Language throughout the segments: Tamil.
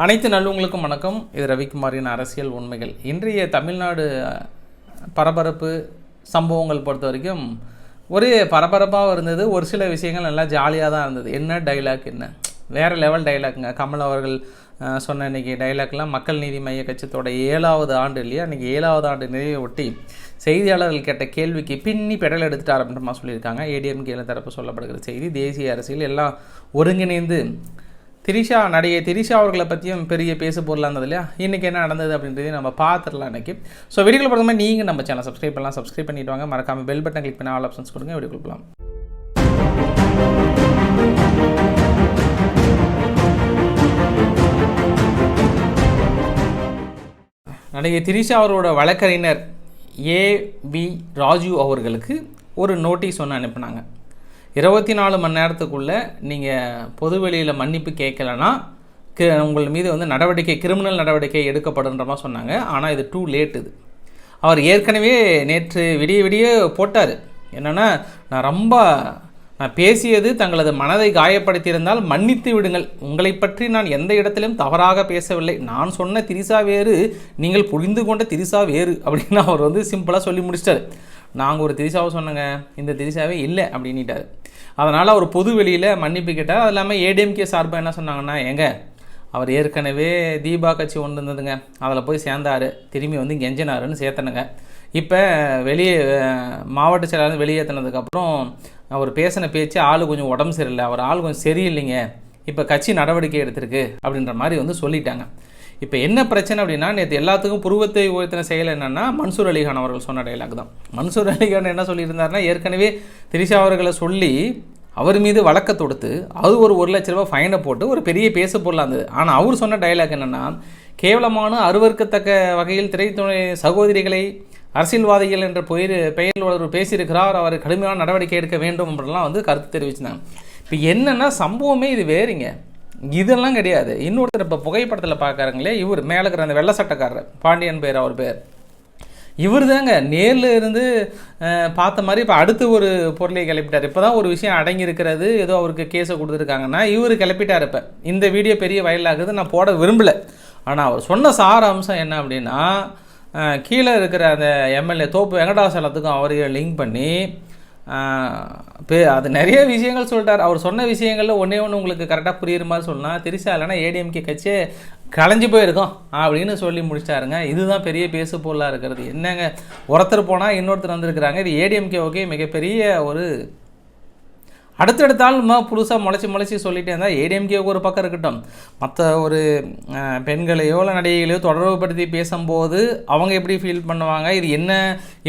அனைத்து நல்லவங்களுக்கும் வணக்கம். இது ரவிக்குமாரின் அரசியல் உண்மைகள். இன்றைய தமிழ்நாடு பரபரப்பு சம்பவங்கள் பொறுத்த வரைக்கும் ஒரே பரபரப்பாக இருந்தது. ஒரு சில விஷயங்கள் நல்லா ஜாலியாக தான் இருந்தது. என்ன டைலாக் என்ன? வேறு லெவல் டைலாக்குங்க கமல் அவர்கள் சொன்ன இன்னைக்கு டைலாக்லாம் மக்கள் நீதி மைய கட்சியத்தோட ஏழாவது ஆண்டு இல்லையா? இன்னைக்கு ஏழாவது ஆண்டு நிறைவை ஒட்டி செய்தியாளர்கள் கேட்ட கேள்விக்கு பின்னி பெடல் எடுத்துட்டு ஆரம்பமாக சொல்லியிருக்காங்க. ஏடிஎம்கேல தரப்பு சொல்லப்படுகிற செய்தி தேசிய அரசியல் எல்லாம் ஒருங்கிணைந்து திரிஷா நடிகை திரிஷா அவர்களை பற்றியும் பெரிய பேசு பொருளாக இருந்தது இல்லையா? இன்றைக்கி என்ன நடந்தது அப்படின்றதையும் நம்ம பார்த்துடலாம் இன்றைக்கி ஸோ வீடியோ பொறுத்த மாதிரி நீங்கள் நம்ம சேனல் சப்ஸ்கிரைப் பண்ணலாம். சப்ஸ்கிரைப் பண்ணிட்டு வாங்க. மறக்காம பெல் பட்டன் கிளிக் பண்ணி ஆல் ஆப்ஷன்ஸ் கொடுங்க. வீடியோ கொடுக்கலாம் நடிகை திரிஷா அவரோட வழக்கறிஞர் ஏ வி ராஜு அவர்களுக்கு ஒரு நோட்டீஸ் ஒன்று அனுப்புனாங்க. இருபத்தி நாலு மணி நேரத்துக்குள்ளே நீங்கள் பொதுவெளியில் மன்னிப்பு கேட்கலன்னா கு உங்கள் மீது வந்து நடவடிக்கை கிரிமினல் நடவடிக்கை எடுக்கப்படுன்ற மாதிரி சொன்னாங்க. ஆனால் இது டூ லேட் இது. அவர் ஏற்கனவே நேற்று விடிய விடிய போட்டார். என்னென்னா நான் ரொம்ப நான் பேசியது தங்களது மனதை காயப்படுத்தியிருந்தால் மன்னித்து விடுங்கள். உங்களை பற்றி நான் எந்த இடத்திலும் தவறாக பேசவில்லை. நான் சொன்ன திரிசா வேறு நீங்கள் புரிந்து கொண்ட திரிசா வேறு அப்படின்னு அவர் வந்து சிம்பிளாக சொல்லி முடிச்சிட்டாரு. நாங்கள் ஒரு திரிசாவை சொன்னங்க. இந்த திரிசாவே இல்லை அப்படின்னிட்டாரு. அதனால் அவர் பொது வெளியில் மன்னிப்பு கேட்டார். அது இல்லாமல் ஏடிஎம்கே சார்பாக என்ன சொன்னாங்கன்னா எங்க அவர் ஏற்கனவே தீபா கட்சி ஒன்று இருந்ததுங்க. அதில் போய் சேர்ந்தார். திரும்பி வந்து கெஞ்சினாருன்னு சேர்த்தனுங்க. இப்போ வெளியே மாவட்ட செயலாளர் வெளியேற்றினதுக்கப்புறம் அவர் பேசின பேச்சு ஆள் கொஞ்சம் உடம்பு சரியில்லை. அவர் ஆள் கொஞ்சம் சரியில்லைங்க. இப்போ கட்சி நடவடிக்கை எடுத்திருக்கு. அப்படின்ற மாதிரி வந்து சொல்லிட்டாங்க. இப்போ என்ன பிரச்சனை அப்படின்னா நேற்று எல்லாத்துக்கும் புருவத்தை உயர்த்தின செயல் என்னன்னா மன்சூர் அலிகான் அவர்கள் சொன்ன டைலாக் தான். மன்சூர் அலிகான் என்ன சொல்லியிருந்தாருன்னா ஏற்கனவே திரிஷா அவர்களை சொல்லி அவர் மீது வழக்கை தொடுத்து அது ஒரு ஒரு லட்ச ரூபா ஃபைனை போட்டு ஒரு பெரிய பேசு பொருளாக இருந்தது. ஆனால் அவர் சொன்ன டைலாக் என்னென்னா கேவலமான அருவருக்கத்தக்க வகையில் திரைத்துறை சகோதரிகளை அரசியல்வாதிகள் என்ற பெயர் பெயரில் ஒருவர் பேசியிருக்கிறார் அவர் கடுமையான நடவடிக்கை எடுக்க வேண்டும் அப்படிலாம் வந்து கருத்து தெரிவிச்சிருந்தாங்க. இப்போ என்னென்னா சம்பவமே இது வேறுங்க. இதெல்லாம் கிடையாது. இன்னொருத்தர் இப்போ புகைப்படத்தில் பார்க்குறாங்களே இவர். மேலே இருக்கிற அந்த வெள்ளை சட்டக்காரர். பாண்டியன் பேர் அவர் பேர். இவர் தாங்க நேரில் இருந்து பார்த்த மாதிரி இப்போ அடுத்து ஒரு பொருளை கிளப்பிட்டார். இப்போ தான் ஒரு விஷயம் அடங்கியிருக்கிறது. ஏதோ அவருக்கு கேஸை கொடுத்துருக்காங்கன்னா இவர் கிளப்பிட்டார் இப்போ. இந்த வீடியோ பெரிய வயலாகுது நான் போட விரும்பலை. ஆனால் அவர் சொன்ன சார அம்சம் என்ன அப்படின்னா கீழே இருக்கிற அந்த எம்எல்ஏ தோப்பு வெங்கடாசலத்துக்கும் அவரையும் லிங்க் பண்ணி அது நிறைய விஷயங்கள் சொல்லிட்டார். அவர் சொன்ன விஷயங்களில் ஒன்றே ஒன்று உங்களுக்கு கரெக்டாக புரியுற மாதிரி சொல்லலாம் திருச்சா இல்லைன்னா ஏடிஎம்கே கட்சியே களைஞ்சு போயிருக்கோம் அப்படின்னு சொல்லி முடிச்சிட்டாருங்க இதுதான் பெரிய பேசு பொருளாக இருக்கிறது. என்னங்க ஒருத்தர் போனால் இன்னொருத்தர் வந்திருக்கிறாங்க. இது ஏடிஎம்கே ஓகே மிகப்பெரிய ஒரு அடுத்தடுத்தால் புதுசாக முளைச்சி முளைச்சி சொல்லிட்டே இருந்தால் ஏடிஎம்கேவுக்கு ஒரு பக்கம் இருக்கட்டும். மற்ற ஒரு பெண்களையோ இல்லை நடிகைகளையோ தொடர்புபடுத்தி பேசும்போது அவங்க எப்படி ஃபீல் பண்ணுவாங்க? இது என்ன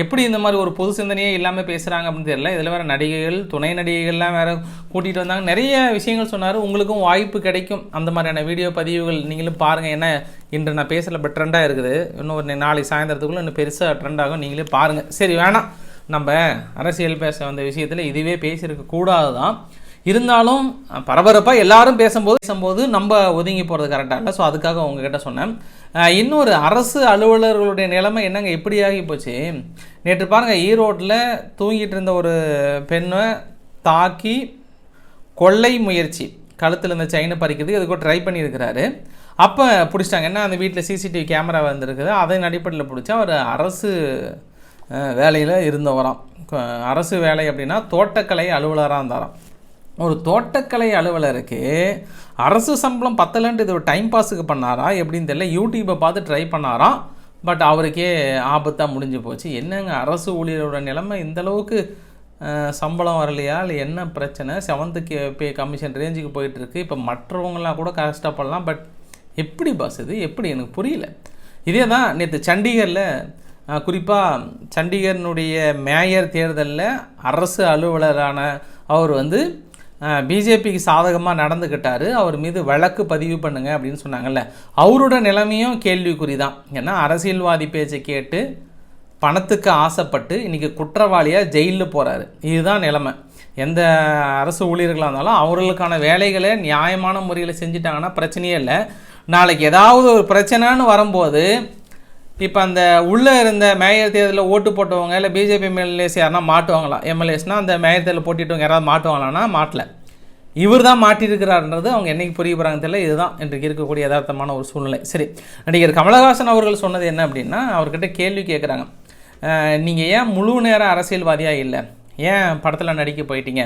எப்படி இந்த மாதிரி ஒரு பொது சிந்தனையே இல்லாமல் பேசுகிறாங்க அப்படின்னு தெரியல. இதில் வேறு நடிகைகள் துணை நடிகைகள்லாம் வேறு கூட்டிகிட்டு வந்தாங்க. நிறைய விஷயங்கள் சொன்னார். உங்களுக்கும் வாய்ப்பு கிடைக்கும். அந்த மாதிரியான வீடியோ பதிவுகள் நீங்களும் பாருங்கள் ஏன்னா இன்று நான் பேசல இப்போ ட்ரெண்டாக இருக்குது. இன்னும் ஒரு நாளைக்கு சாயந்தரத்துக்குள்ளே இன்னும் பெருசாக ட்ரெண்ட் ஆகும். நீங்களே பாருங்கள் சரி வேணாம். நம்ம அரசியல் பேச வந்த விஷயத்தில் இதுவே பேசியிருக்க கூடாது தான் இருந்தாலும் பரபரப்பாக எல்லாரும் பேசும்போது பேசும்போது நம்ம ஒதுங்கி போகிறது கரெக்டாக இல்லை. ஸோ அதுக்காக உங்ககிட்ட சொன்னேன். இன்னொரு அரசு அலுவலர்களுடைய நிலைமை என்னங்க? இப்படி ஆகி போச்சு? நேற்று பாருங்கள் ஈரோட்டில் தூங்கிட்டு இருந்த ஒரு பெண்ணை தாக்கி கொள்ளை முயற்சி. கழுத்தில் இருந்த செயினை பறிக்கிறதுக்கு கூட ட்ரை பண்ணியிருக்கிறாரு. அப்போ பிடிச்சிட்டாங்க. என்ன அந்த வீட்டில் சிசிடிவி கேமரா வந்திருக்குது. அதன் அடிப்படையில் பிடிச்சா அவர் அரசு வேலையில் இருந்தவராம். அரசு வேலை அப்படின்னா தோட்டக்கலை அலுவலராக இருந்தாராம். ஒரு தோட்டக்கலை அலுவலருக்கு அரசு சம்பளம் பத்தலன்ட்டு இது ஒரு டைம் பாஸுக்கு பண்ணாரா? எப்படின்னு தெரியல. யூடியூப்பை பார்த்து ட்ரை பண்ணாராம். பட் அவருக்கே ஆபத்தாக முடிஞ்சு போச்சு. என்னங்க அரசு ஊழியரோட நிலைமை? இந்தளவுக்கு சம்பளம் வரலையா? இல்லை என்ன பிரச்சனை? செவன்த்து பே கமிஷன் ரேஞ்சுக்கு போயிட்டுருக்கு. இப்போ மற்றவங்களாம் கூட கஷ்டப்படலாம் பட் எப்படி பாஸ் இது? எப்படி? எனக்கு புரியல. இதே தான் நேற்று சண்டிகரில் குறிப்பாக சண்டிகரினுடைய மேயர் தேர்தலில் அரசு அலுவலரான அவர் வந்து பிஜேபிக்கு சாதகமாக நடந்துக்கிட்டார் அவர் மீது வழக்கு பதிவு பண்ணுங்க அப்படின்னு சொன்னாங்கல்ல. அவரோட நிலைமையும் கேள்விக்குறி தான். ஏன்னா அரசியல்வாதி பேச்சை கேட்டு பணத்துக்கு ஆசைப்பட்டு இன்றைக்கி குற்றவாளியாக ஜெயிலில் போகிறாரு இதுதான் நிலைமை. எந்த அரசு ஊழியர்களாக இருந்தாலும் அவர்களுக்கான வேலைகளை நியாயமான முறையில் செஞ்சுட்டாங்கன்னா பிரச்சனையே இல்லை. நாளைக்கு ஏதாவது ஒரு பிரச்சனைன்னு வரும்போது இப்போ அந்த உள்ளே இருந்த மேயர் தேர்தலில் ஓட்டு போட்டவங்க இல்லை பிஜேபி எம்எல்ஏஸ் யாருன்னா மாட்டுவாங்களா? எம்எல்ஏஸ்னால் அந்த மேயர் தேர்தலில் போட்டிட்டவங்க யாராவது மாட்டுவாங்களான்னா மாட்டல. இவர் தான் மாட்டியிருக்கிறார்ன்றது அவங்க என்றைக்கு புரிய போகிறாங்க தெரியல. இதுதான் இன்றைக்கு இருக்கக்கூடிய யதார்த்தமான ஒரு சூழ்நிலை. சரி நடிகர் கமலஹாசன் அவர்கள் சொன்னது என்ன அப்படின்னா அவர்கிட்ட கேள்வி கேட்குறாங்க நீங்கள் ஏன் முழு நேர அரசியல்வாதியாக இல்லை? ஏன் படத்தில் நடிக்க போயிட்டீங்க?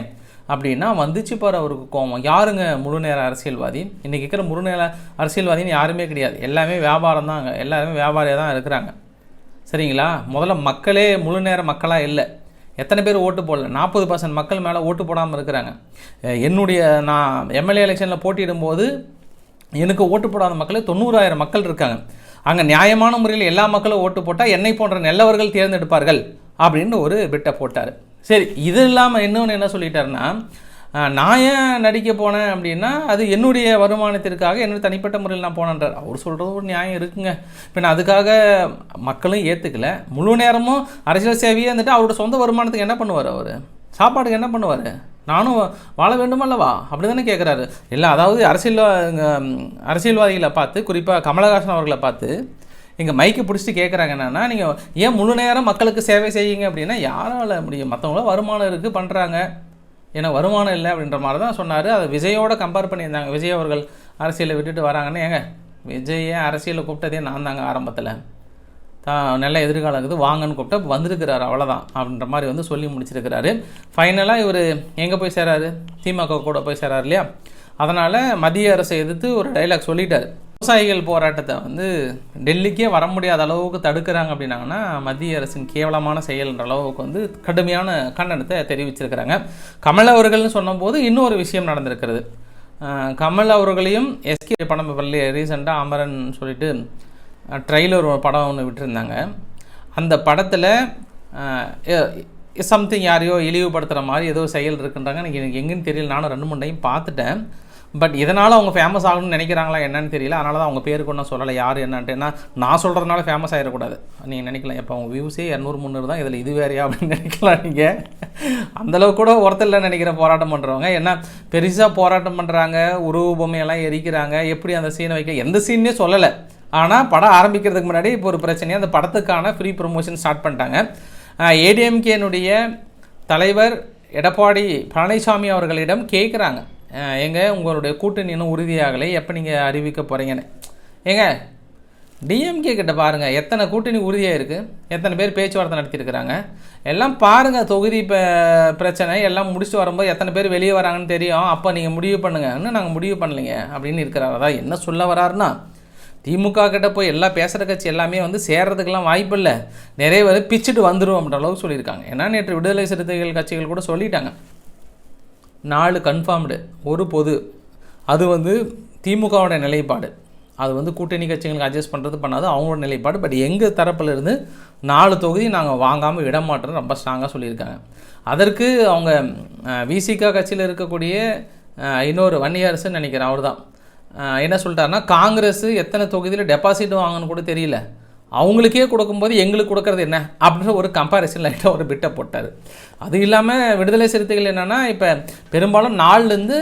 அப்படின்னா வந்துச்சு பாரு அவருக்கு கோவம் யாருங்க முழு நேர அரசியல்வாதி? இன்றைக்கி இருக்கிற முழு நேர அரசியல்வாதின்னு யாருமே கிடையாது. எல்லாமே வியாபாரம் தான் எல்லாருமே வியாபாரியாக தான் இருக்கிறாங்க. சரிங்களா? முதல்ல மக்களே முழு நேர மக்களாக இல்லை. எத்தனை பேர் ஓட்டு போடல? நாற்பது பர்சன்ட் மக்கள் மேலே ஓட்டு போடாமல் இருக்கிறாங்க. என்னுடைய நான் எம்எல்ஏ எலெக்ஷனில் போட்டியிடும்போது எனக்கு ஓட்டு போடாத மக்களே தொண்ணூறாயிரம் மக்கள் இருக்காங்க. அங்கே நியாயமான முறையில் எல்லா மக்களும் ஓட்டு போட்டால் என்னை போன்ற நல்லவர்கள் தேர்ந்தெடுப்பார்கள். அப்படின்னு ஒரு பிட்டை போட்டார். சரி இது இல்லாமல் இன்னொன்று என்ன சொல்லிட்டாருன்னா நான் ஏன் நடிக்க போனேன் அப்படின்னா அது என்னுடைய வருமானத்திற்காக என்னுடைய தனிப்பட்ட முறையில் நான் போனேன்றார். அவர் சொல்கிறது ஒரு நியாயம் இருக்குங்க. இப்போ நான் அதுக்காக மக்களும் ஏற்றுக்கல முழு நேரமும் அரசியல் சேவையே வந்துட்டு அவரோட சொந்த வருமானத்துக்கு என்ன பண்ணுவார் அவர்? சாப்பாடுக்கு என்ன பண்ணுவார்? நானும் வாழ வேண்டுமல்லவா அப்படி தானே கேட்குறாரு இல்லை அதாவது அரசியல் அரசியல்வாதிகளை பார்த்து குறிப்பாக கமலஹாசன் அவர்களை பார்த்து இங்கே மைக்கு பிடிச்சிட்டு கேட்குறாங்க என்னன்னா நீங்கள் ஏன் முழு நேரம் மக்களுக்கு சேவை செய்யுங்க அப்படின்னா யாரால முடியும்? மற்றவங்கள வருமானம் இருக்குது பண்ணுறாங்க ஏன்னா வருமானம் இல்லை அப்படின்ற மாதிரி தான் சொன்னார். அதை விஜயோட கம்பேர் பண்ணியிருந்தாங்க. விஜய் அவர்கள் அரசியலை விட்டுட்டு வராங்கன்னு ஏங்க? விஜயை அரசியலில் கூப்பிட்டதே நான் தாங்க ஆரம்பத்தில். தான் நல்ல எதிர்காலம் இருக்குது வாங்கன்னு கூப்பிட்டா வந்திருக்கிறாரு அவ்வளோதான் அப்படின்ற மாதிரி வந்து சொல்லி முடிச்சிருக்கிறாரு. ஃபைனலாக இவர் எங்கே போய் சேராரு? திமுக கூட போய் சேராரு இல்லையா? அதனால் மத்திய அரசை எதிர்த்து ஒரு டைலாக் சொல்லிட்டார். விவசாயிகள் போராட்டத்தை வந்து டெல்லிக்கே வர முடியாத அளவுக்கு தடுக்கிறாங்க அப்படின்னாங்கன்னா மத்திய அரசின் கேவலமான செயல்ன்ற அளவுக்கு வந்து கடுமையான கண்டனத்தை தெரிவிச்சிருக்கிறாங்க. கமல் அவர்கள்னு சொன்னபோது இன்னொரு விஷயம் நடந்திருக்கிறது. கமல் அவர்களையும் எஸ்கே படம் பள்ளி ரீசெண்டாக அமரன் சொல்லிட்டு ட்ரெய்லர் ஒரு படம் ஒன்று விட்டுருந்தாங்க. அந்த படத்தில் சம்திங் யாரையோ இழிவுபடுத்துகிற மாதிரி ஏதோ செயல் இருக்குன்றாங்க. எனக்கு எனக்கு எங்கேன்னு தெரியல. நானும் ரெண்டு மூணு டைம் பார்த்துட்டேன். பட் இதனால் அவங்க ஃபேமஸ் ஆகணும்னு நினைக்கிறாங்களா என்னன்னு தெரியல. அதனால தான் அவங்க பேருக்கு ஒன்றும் சொல்லலை. யார் என்னன்ட்டு. ஏன்னா நான் சொல்கிறதுனால ஃபேமஸ் ஆகிடக்கூடாது நீங்கள் நினைக்கலாம். இப்போ அவங்க வியூஸே இரநூறு முந்நூறு தான். இதில் இது வேறையா அப்படின்னு நினைக்கலாம் நீங்கள் அந்தளவுக்கு கூட ஒருத்தரில் நினைக்கிற போராட்டம் பண்ணுறவங்க ஏன்னா பெருசாக போராட்டம் பண்ணுறாங்க உருவ பொம்மையெல்லாம் எரிக்கிறாங்க. எப்படி அந்த சீனை வைக்க எந்த சீன்னே சொல்லலை. ஆனால் படம் ஆரம்பிக்கிறதுக்கு முன்னாடி இப்போ ஒரு பிரச்சனையாக அந்த படத்துக்கான ஃப்ரீ ப்ரொமோஷன் ஸ்டார்ட் பண்ணிட்டாங்க. ஏடிஎம்கேனுடைய தலைவர் எடப்பாடி பழனிசாமி அவர்களிடம் கேட்குறாங்க எங்க உங்களுடைய கூட்டணி இன்னும் உறுதியாகலை. எப்போ நீங்கள் அறிவிக்க போகிறீங்கன்னு ஏங்க டிஎம்கே கிட்ட பாருங்கள் எத்தனை கூட்டணி உறுதியாக இருக்குது எத்தனை பேர் பேச்சுவார்த்தை நடத்தியிருக்கிறாங்க? எல்லாம் பாருங்கள் தொகுதி இப்போ பிரச்சனை எல்லாம் முடிச்சுட்டு வரும்போது எத்தனை பேர் வெளியே வராங்கன்னு தெரியும். அப்போ நீங்கள் முடிவு பண்ணுங்கன்னு நாங்கள் முடிவு பண்ணலைங்க அப்படின்னு இருக்கிறார். அதான் என்ன சொல்ல வராருன்னா திமுக கிட்ட போய் எல்லா பேசுகிற கட்சி எல்லாமே வந்து சேர்றதுக்கெல்லாம் வாய்ப்பு இல்லை. நிறைய பேர் பிச்சுட்டு வந்துடும் அப்படின்ற அளவுக்கு சொல்லியிருக்காங்க. ஏன்னா நேற்று விடுதலை சிறுத்தைகள் கட்சிகள் கூட சொல்லிட்டாங்க. நாலு கன்ஃபார்ம்டு ஒரு பொது. அது வந்து திமுகவோட நிலைப்பாடு. அது வந்து கூட்டணி கட்சிகளுக்கு அட்ஜஸ்ட் பண்ணுறது பண்ணாது அவங்களோட நிலைப்பாடு. பட் எங்கள் தரப்புலேருந்து நாலு தொகுதி நாங்கள் வாங்காமல் விட மாட்டோம்னு ரொம்ப ஸ்ட்ராங்காக சொல்லியிருக்காங்க. அதற்கு அவங்க விசிகா கட்சியில் இருக்கக்கூடிய இன்னொரு வன்னியரசுன்னு நினைக்கிறேன் அவர் தான் என்ன சொல்லிட்டாருன்னா காங்கிரஸ் எத்தனை தொகுதியில் டெபாசிட் வாங்கணும்னு கூட தெரியல. அவங்களுக்கே கொடுக்கும்போது எங்களுக்கு கொடுக்கறது என்ன? அப்படின்ற ஒரு கம்பேரிசன் லைட்டாக ஒரு பிட்டை போட்டார். அது இல்லாமல் விடுதலை சிறுத்தைகள் என்னென்னா இப்போ பெரும்பாலும் நாலுலேருந்து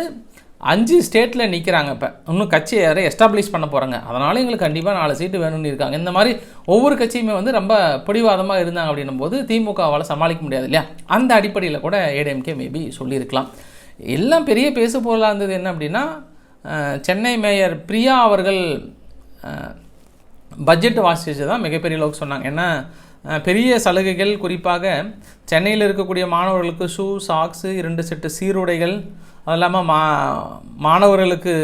அஞ்சு ஸ்டேட்டில் நிற்கிறாங்க இப்போ. இன்னும் கட்சி யாரை எஸ்டாப்ளிஷ் பண்ண போகிறாங்க அதனால எங்களுக்கு கண்டிப்பாக நாலு சீட்டு வேணும்னு இருக்காங்க. இந்த மாதிரி ஒவ்வொரு கட்சியுமே வந்து ரொம்ப பிடிவாதமாக இருந்தாங்க அப்படின்னும் போது திமுகவால் சமாளிக்க முடியாது இல்லையா? அந்த அடிப்படையில் கூட ஏடிஎம்கே மேபி சொல்லியிருக்கலாம். எல்லாம் பெரிய பேசு பொருளாக இருந்தது என்ன அப்படின்னா சென்னை மேயர் பிரியா அவர்கள் பட்ஜெட் வாசிச்சு தான் மிகப்பெரிய அளவுக்கு சொன்னாங்க. ஏன்னா பெரிய சலுகைகள் குறிப்பாக சென்னையில் இருக்கக்கூடிய மாணவர்களுக்கு ஷூ சாக்ஸு இரண்டு செட்டு சீருடைகள் அது இல்லாமல் மா மாணவர்களுக்கு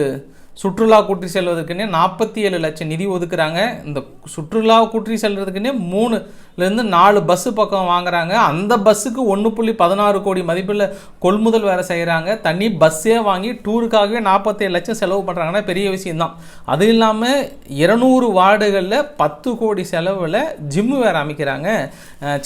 சுற்றுலா கூட்டி செல்வதற்குன்னே நாற்பத்தி ஏழு லட்சம் நிதி ஒதுக்குறாங்க. இந்த சுற்றுலா கூட்டி செல்வதற்குன்னே மூணுலேருந்து நாலு பஸ்ஸு பக்கம் வாங்குறாங்க. அந்த பஸ்ஸுக்கு ஒன்று புள்ளி பதினாறு கோடி மதிப்பில் கொள்முதல் வேறு செய்கிறாங்க தனி பஸ்ஸே வாங்கி டூருக்காகவே நாற்பத்தேழு லட்சம் செலவு பண்ணுறாங்கன்னா பெரிய விஷயம்தான். அது இல்லாமல் இருநூறு வார்டுகளில் பத்து கோடி செலவில் ஜிம்மு வேறு அமைக்கிறாங்க.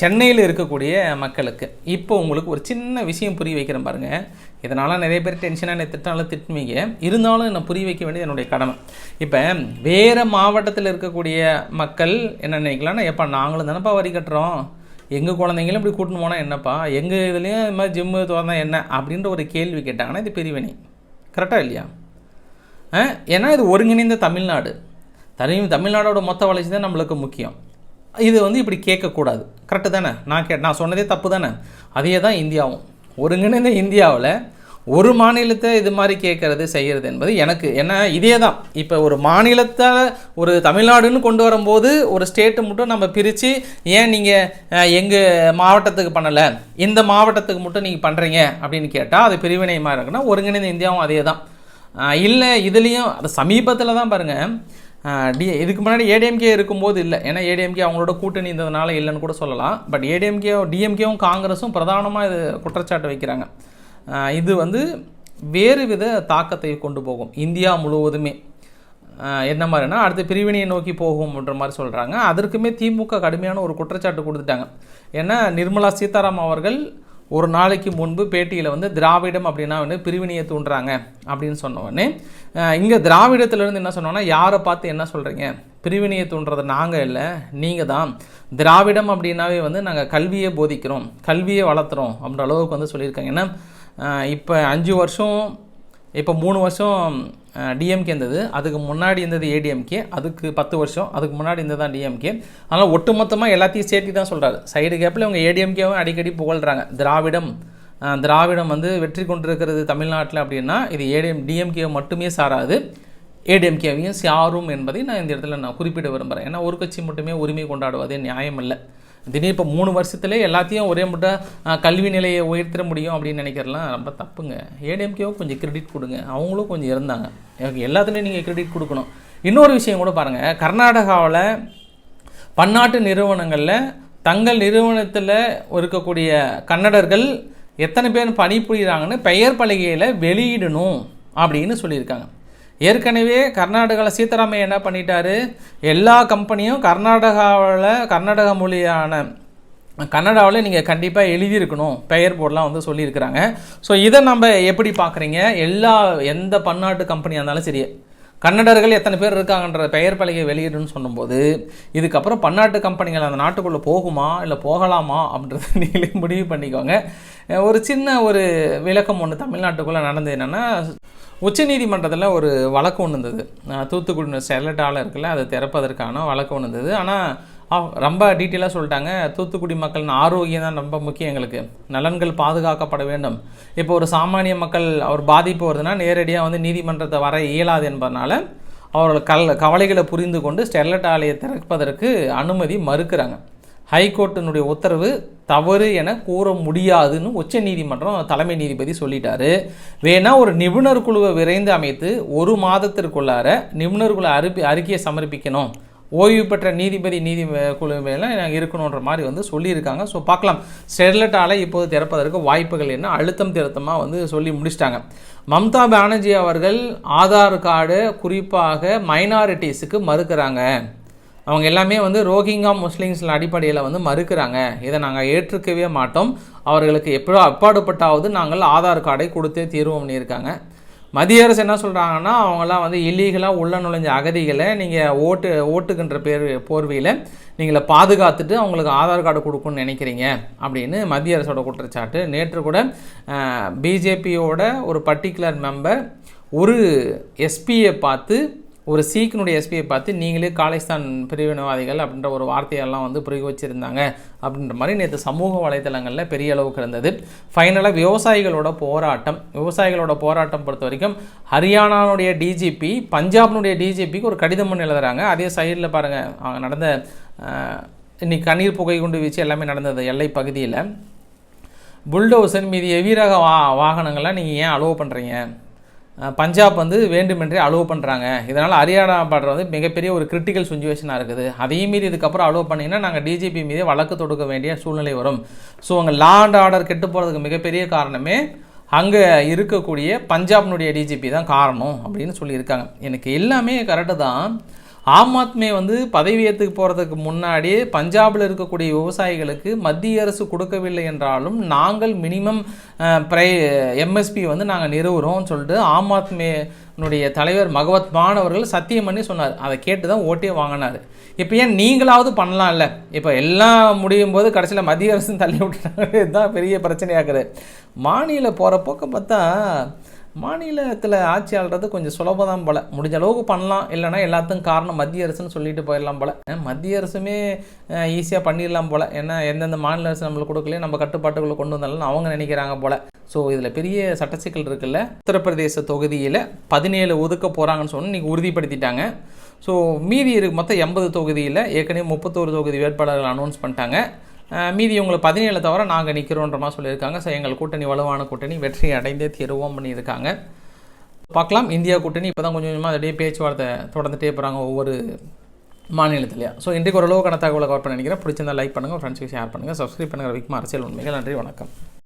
சென்னையில் இருக்கக்கூடிய மக்களுக்கு. இப்போ உங்களுக்கு ஒரு சின்ன விஷயம் புரிய வைக்கிறேன் பாருங்கள் இதனால் நிறைய பேர் டென்ஷனாக என்னை திட்டினாலும் திட்டுவீங்க. இருந்தாலும் என்னை புரிய வைக்க வேண்டியது என்னுடைய கடமை. இப்போ வேறு மாவட்டத்தில் இருக்கக்கூடிய மக்கள் என்ன நினைக்கலாம்னா எப்பா நாங்களும் தானேப்பா வரி கட்டுறோம். எங்கள் குழந்தைங்களும் இப்படி கூட்டின்னு போனால் என்னப்பா? எங்கள் இதுலேயும் இது மாதிரி ஜிம்மு திறந்தா என்ன? அப்படின்ற ஒரு கேள்வி கேட்டாங்கன்னா இது பிரிவினை. கரெக்டாக இல்லையா? ஆ? ஏன்னா இது ஒருங்கிணைந்த தமிழ்நாடு. தனி தமிழ்நாடோட மொத்த வளர்ச்சி தான் நம்மளுக்கு முக்கியம். இது வந்து இப்படி கேட்கக்கூடாது. கரெக்டு தானே? நான் கே நான் சொன்னதே தப்பு தானே? அதே தான் இந்தியாவும். ஒருங்கிணைந்த இந்தியாவில் ஒரு மாநிலத்தை இது மாதிரி கேட்கறது செய்கிறது என்பது எனக்கு என்ன இதே தான் இப்போ ஒரு மாநிலத்தை ஒரு தமிழ்நாடுன்னு கொண்டு வரும்போது ஒரு ஸ்டேட்டு மட்டும் நம்ம பிரித்து ஏன் நீங்கள் எங்கள் மாவட்டத்துக்கு பண்ணலை? இந்த மாவட்டத்துக்கு மட்டும் நீங்கள் பண்ணுறீங்க அப்படின்னு கேட்டால் அது பிரிவினையமாக இருக்குன்னா ஒருங்கிணைந்த இந்தியாவும் அதே தான் இல்லை இதுலேயும் அது சமீபத்தில் தான் பாருங்கள் டி இதுக்கு முன்னாடி ஏடிஎம்கே இருக்கும்போது இல்லை. ஏன்னா ஏடிஎம்கே அவங்களோட கூட்டணி இருந்ததுனால இல்லைன்னு கூட சொல்லலாம். பட் ஏடிஎம்கேவும் டிஎம்கேவும் காங்கிரஸும் பிரதானமாக இது குற்றச்சாட்டு வைக்கிறாங்க. இது வந்து வேறு வித தாக்கத்தை கொண்டு போகும். இந்தியா முழுவதுமே. என்ன மாதிரினா அடுத்து பிரிவினையை நோக்கி போகும்ன்ற மாதிரி சொல்கிறாங்க அதற்குமே திமுக கடுமையான ஒரு குற்றச்சாட்டு கொடுத்துட்டாங்க. ஏன்னா நிர்மலா சீதாராம் அவர்கள் ஒரு நாளைக்கு முன்பு பேட்டியில் வந்து திராவிடம் அப்படின்னா வந்து பிரிவினையை தூண்டுறாங்க அப்படின்னு சொன்னோடனே இங்கே திராவிடத்திலேருந்து என்ன சொன்னோன்னா யாரை பார்த்து என்ன சொல்கிறீங்க பிரிவினையை தூண்டுறது நாங்கள் இல்லை நீங்கள் தான். திராவிடம் அப்படின்னாவே வந்து நாங்கள் கல்வியை போதிக்கிறோம் கல்வியை வளர்த்துறோம் அப்படின்ற அளவுக்கு வந்து சொல்லியிருக்காங்க. ஏன்னா இப்போ அஞ்சு வருஷம் இப்போ மூணு வருஷம் டிஎம்கே இருந்தது. அதுக்கு முன்னாடி இருந்தது ஏடிஎம்கே அதுக்கு பத்து வருஷம் அதுக்கு முன்னாடி இருந்தது தான் டிஎம்கே அதனால் ஒட்டுமொத்தமாக எல்லாத்தையும் சேர்த்து தான் சொல்கிறாரு சைடு கேப்பில் இவங்க ஏடிஎம்கேவும் அடிக்கடி புகழ்கிறாங்க திராவிடம் திராவிடம் வந்து வெற்றி கொண்டிருக்கிறது தமிழ்நாட்டில் அப்படின்னா இது ஏடிஎம் டிஎம்கே மட்டுமே சாராது. ஏடிஎம்கேவையும் சாரும் என்பதை நான் இந்த இடத்துல நான் குறிப்பிட விரும்புகிறேன் ஏன்னா ஒரு கட்சி மட்டுமே உரிமை கொண்டாடுவதே நியாயம் இல்லை திடீர் இப்போ மூணு வருஷத்துலேயே எல்லாத்தையும் ஒரே முட்டை கல்வி நிலையை உயர்த்திட முடியும் அப்படின்னு நினைக்கிறலாம் ரொம்ப தப்புங்க. ஏடிஎம்கேவும் கொஞ்சம் கிரெடிட் கொடுங்க. அவங்களும் கொஞ்சம் இருந்தாங்க. எனக்கு எல்லாத்துலேயும் நீங்கள் கிரெடிட் கொடுக்கணும். இன்னொரு விஷயம் கூட பாருங்கள் கர்நாடகாவில் பன்னாட்டு நிறுவனங்களில் தங்கள் நிறுவனத்தில் இருக்கக்கூடிய கன்னடர்கள் எத்தனை பேர் பணிபுரிகிறாங்கன்னு பெயர் பலகையில் வெளியிடணும் அப்படின்னு சொல்லியிருக்காங்க. ஏற்கனவே கர்நாடகாவில் சீதாராமையா என்ன பண்ணிட்டாரு? எல்லா கம்பெனியும் கர்நாடகாவில் கர்நாடக மொழியான கன்னடாவில் நீங்கள் கண்டிப்பாக எழுதியிருக்கணும். பெயர் போர்டெலாம் வந்து சொல்லியிருக்கிறாங்க. ஸோ இதை நம்ம எப்படி பார்க்குறீங்க? எல்லா எந்த பன்னாட்டு கம்பெனியாக இருந்தாலும் சரி கன்னடர்கள் எத்தனை பேர் இருக்காங்கன்ற பெயர் பலகை வெளியிடுன்னு சொல்லும்போது இதுக்கப்புறம் பன்னாட்டு கம்பெனிகள் அந்த நாட்டுக்குள்ளே போகுமா இல்லை போகலாமா அப்படின்றத நீங்களே முடிவு பண்ணிக்கோங்க. ஒரு சின்ன ஒரு விளக்கம் ஒன்று தமிழ்நாட்டுக்குள்ளே நடந்தது என்னென்னா உச்சநீதிமன்றத்தில் ஒரு வழக்கு ஒன்று இருந்தது. தூத்துக்குடி ஸ்டெர்லைட் ஆலை இருக்குல்ல அதை திறப்பதற்கான வழக்கு ஒன்று இருந்தது. ஆனால் ரொம்ப டீட்டெயிலாக சொல்லிட்டாங்க. தூத்துக்குடி மக்களின் ஆரோக்கியம் தான் ரொம்ப முக்கியம் எங்களுக்கு. நலன்கள் பாதுகாக்கப்பட வேண்டும். இப்போ ஒரு சாமானிய மக்கள் அவர் பாதிப்பு வருதுன்னா நேரடியாக வந்து நீதிமன்றத்தை வர இயலாது என்பதனால அவர்கள் கல் கவலைகளை புரிந்து கொண்டு ஸ்டெர்லைட் ஆலையை திறப்பதற்கு அனுமதி மறுக்கிறாங்க. ஹைகோர்ட்டினுடைய உத்தரவு தவறு என கூற முடியாதுன்னு உச்ச நீதிமன்றம் தலைமை நீதிபதி சொல்லிட்டாரு. வேணால் ஒரு நிபுணர் குழுவை விரைந்து அமைத்து ஒரு மாதத்திற்குள்ளார நிபுணர் குழு அறிப்பி அறிக்கையை சமர்ப்பிக்கணும். ஓய்வு பெற்ற நீதிபதி நீதி குழு மேலே நாங்கள் இருக்கணுன்ற மாதிரி வந்து சொல்லியிருக்காங்க. ஸோ பார்க்கலாம். ஸ்டெர்லைட் ஆலை இப்போது திறப்பதற்கு வாய்ப்புகள் என்ன? அழுத்தம் திருத்தமாக வந்து சொல்லி முடிச்சிட்டாங்க. மம்தா பானர்ஜி அவர்கள் ஆதார் கார்டு குறிப்பாக மைனாரிட்டிஸுக்கு மறுக்கிறாங்க. அவங்க எல்லாமே வந்து ரோஹிங்கா முஸ்லீம்ஸ் அடிப்படையில் வந்து மறுக்கிறாங்க. இதை நாங்கள் ஏற்றுக்கவே மாட்டோம். அவர்களுக்கு எப்போ அப்பாடுபட்டாவது நாங்கள் ஆதார் கார்டை கொடுத்தே தீர்வோம் பண்ணியிருக்காங்க மத்திய அரசு என்ன சொல்கிறாங்கன்னா அவங்களாம் வந்து இல்லீகலாக உள்ள நுழைஞ்ச அகதிகளை நீங்கள் ஓட்டு ஓட்டுக்கின்ற பேர் போர்வையில் நீங்களை பாதுகாத்துட்டு அவங்களுக்கு ஆதார் கார்டு கொடுக்கணும்னு நினைக்கிறீங்க அப்படின்னு மத்திய அரசோட குற்றச்சாட்டு. நேற்று கூட பிஜேபியோட ஒரு பர்டிகுலர் மெம்பர் ஒரு எஸ்பியை பார்த்து ஒரு சீக்கினுடைய எஸ்பியை பார்த்து நீங்களே காலிஸ்தான் பிரிவினவாதிகள் அப்படின்ற ஒரு வார்த்தையெல்லாம் வந்து பிரயோகிச்சிருந்தாங்க அப்படின்ற மாதிரி நேற்று சமூக வலைதளங்களில் பெரிய அளவுக்கு இருந்தது. ஃபைனலாக விவசாயிகளோட போராட்டம். விவசாயிகளோட போராட்டம் பொறுத்த வரைக்கும் ஹரியானாவுடைய டிஜிபி பஞ்சாப்னுடைய டிஜிபிக்கு ஒரு கடிதம் ஒன்று எழுதுறாங்க. அதே சைடில் பாருங்கள் நடந்த இன்னைக்கு கண்ணீர் புகை குண்டு வீச்சு எல்லாமே நடந்தது எல்லை பகுதியில். புல்டோசர் மீது எவீரக வா வாகனங்கள்லாம் நீங்கள் ஏன் அலோவ் பண்ணுறீங்க பஞ்சாப் வந்து வேண்டுமென்றே அலோவ் பண்ணுறாங்க இதனால் ஹரியானா பார்டர் வந்து மிகப்பெரிய ஒரு கிரிட்டிக்கல் சுச்சுவேஷனாக இருக்குது. அதையும் மீறி இதுக்கப்புறம் அலோவ் பண்ணிங்கன்னா நாங்கள் டிஜிபி மீது வழக்கு தொடுக்க வேண்டிய சூழ்நிலை வரும். ஸோ அங்கே லா அண்ட் ஆர்டர் கெட்டு போகிறதுக்கு மிகப்பெரிய காரணமே அங்கே இருக்கக்கூடிய பஞ்சாப்னுடைய டிஜிபி தான் காரணம் அப்படின்னு சொல்லியிருக்காங்க. எனக்கு எல்லாமே கரெக்டு தான். ஆம் ஆத்மி வந்து பதவியேற்றுக்கு போகிறதுக்கு முன்னாடி பஞ்சாபில் இருக்கக்கூடிய விவசாயிகளுக்கு மத்திய அரசு கொடுக்கவில்லை என்றாலும் நாங்கள் மினிமம் ப்ரை எம்எஸ்பி வந்து நாங்கள் நிறுவுறோம்னு சொல்லிட்டு ஆம் ஆத்மியினுடைய தலைவர் பகவத் மான் அவர்கள் சத்தியம் பண்ணி சொன்னார். அதை கேட்டு தான் ஓட்டே வாங்கினார். இப்போ ஏன் நீங்களாவது பண்ணலாம்ல? இப்போ எல்லாம் முடியும் போது கடைசியில் மத்திய அரசு தள்ளி விட்டுறாங்க இதுதான் பெரிய பிரச்சனையாக்குது மாநில போகிற போக்க பார்த்தா மாநிலத்தில் ஆட்சி ஆள்றது கொஞ்சம் சுலபம் தான் போல. முடிஞ்ச அளவுக்கு பண்ணலாம். இல்லைன்னா எல்லாத்துக்கும் காரணம் மத்திய அரசுன்னு சொல்லிட்டு போயிடலாம் போல. மத்திய அரசுமே ஈஸியாக பண்ணிடலாம் போல. ஏன்னா எந்தெந்த மாநில அரசு நம்மளுக்கு கொடுக்கலையே நம்ம கட்டுப்பாட்டுக்குள்ளே கொண்டு வந்தாலும் அவங்க நினைக்கிறாங்க போல. ஸோ இதில் பெரிய சட்ட சிக்கல் இருக்குல்ல. உத்தரப்பிரதேச தொகுதியில் பதினேழு ஒதுக்க போகிறாங்கன்னு சொன்னு இன்றைக்கி உறுதிப்படுத்திட்டாங்க. ஸோ மீதி இருக்கு மொத்தம் எண்பது தொகுதியில் ஏற்கனவே முப்பத்தோரு தொகுதி வேட்பாளர்கள் அனௌன்ஸ் பண்ணிட்டாங்க. மீதி உங்களுக்கு பதினேழு தவிர நாங்கள் நிற்கிறோன்ற மாதிரி சொல்லியிருக்காங்க. ஸோ எங்கள் கூட்டணி வலுவான கூட்டணி வெற்றி அடைந்தே தீர்வோம் பண்ணியிருக்காங்க. பார்க்கலாம். இந்தியா கூட்டணி இப்போ தான் கொஞ்சம் கொஞ்சமாக அதே பேச்சுவார்த்தை தொடர்ந்துட்டே போகிறாங்க ஒவ்வொரு மாநிலத்திலையும் ஸோ இன்றைக்கு ஓரளவுக்கான தகவலை கவர் பண்ண நினைக்கிறேன். பிடிச்சிருந்தா லைக் பண்ணுங்கள் ஃப்ரெண்ட்ஸுக்கு ஷேர் பண்ணுங்கள் சப்ஸ்கிரைப் பண்ணுங்கள் விக்மா அரசியல் உண்மைகள். நன்றி வணக்கம்.